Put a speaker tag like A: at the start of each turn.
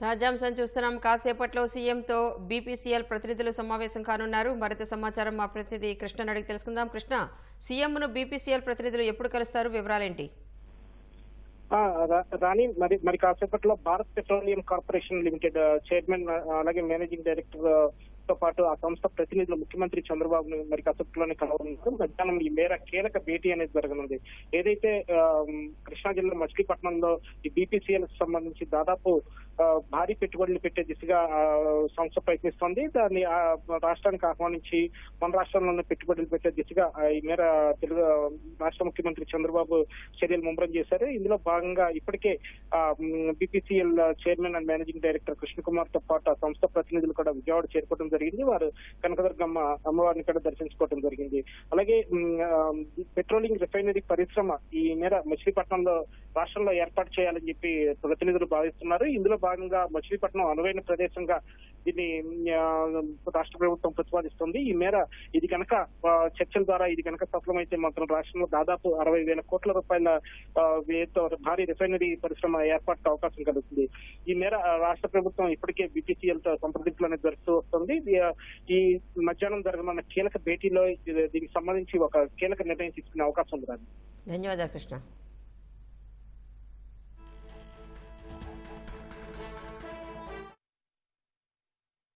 A: తాజాంశం చూస్తున్నాం. కాసేపట్లో సీఎంతో బీపీసీఎల్ ప్రతినిధులు సమావేశం కానున్నారు. మరింత సమాచారం మా ప్రతినిధి కృష్ణ అడిగి తెలుసుకుందాం. కృష్ణ సీఎంను బీపీసీఎల్ ప్రతినిధులు ఎప్పుడు కలుస్తారు? వివరాలేంటి?
B: ఆ, రా- రాణి మరి మరి కాసేపట్లో Bharat petroleum corporation limited chairman అలాగే మేనేజింగ్ డైరెక్టర్తో పాటు ఆ సంస్థ ప్రతినిధులు ముఖ్యమంత్రి చంద్రబాబు మరి కాసేపట్లోనే కలవనున్నారు. మధ్యాహ్నం ఈ మేర కీలక భేటీ అనేది జరగనుంది. ఏదైతే కృష్ణా జిల్లా మచిలీపట్నంలో ఈ బీపీసీఎల్ సంబంధించి దాదాపు భారీ పెట్టుబడులు పెట్టే దిశగా సంస్థ ప్రయత్నిస్తోంది. దాన్ని రాష్ట్రానికి ఆహ్వానించి మన రాష్ట్రంలోనే పెట్టుబడులు పెట్టే దిశగా ఈ మేర తెలుగు రాష్ట్ర ముఖ్యమంత్రి చంద్రబాబు చర్యలు ముమ్మరం చేశారు. ఇందులో భాగంగా ఇప్పటికే BPCL chairman and managing director కృష్ణకుమార్తో పాటు ఆ సంస్థ ప్రతినిధులు కూడా విజయవాడ చేరుకోవడం జరిగింది. వారు కనకదుర్గమ్మ అమ్మవారిని కూడా దర్శించుకోవడం జరిగింది. అలాగే పెట్రోలింగ్ రిఫైనరీ పరిశ్రమ ఈ మేర మచిలీపట్నంలో రాష్ట్రంలో ఏర్పాటు చేయాలని చెప్పి ప్రతినిధులు భావిస్తున్నారు. ఇందులో భాగంగా మచిలీపట్నం అనువైన ప్రదేశంగా దీన్ని రాష్ట్ర ప్రభుత్వం ప్రతిపాదిస్తుంది. ఈ మేర ఇది కనుక చర్చల ద్వారా ఇది కనుక సఫలమైతే మాత్రం రాష్ట్రంలో దాదాపు అరవై వేల కోట్ల రూపాయల వ్యయంతో భారీ రిఫైనరీ పరిశ్రమ ఏర్పాటు అవకాశం కలుగుతుంది. ఈ మేర రాష్ట్ర ప్రభుత్వం ఇప్పటికే బీపీసీఎల్తో సంప్రదింపులు అనేది జరుపుతూ వస్తుంది. ఈ, మధ్యాహ్నం జరగనున్న కీలక భేటీలో దీనికి సంబంధించి ఒక కీలక నిర్ణయం తీసుకునే అవకాశం ఉంది
A: ధన్యవాదాలు కృష్ణ.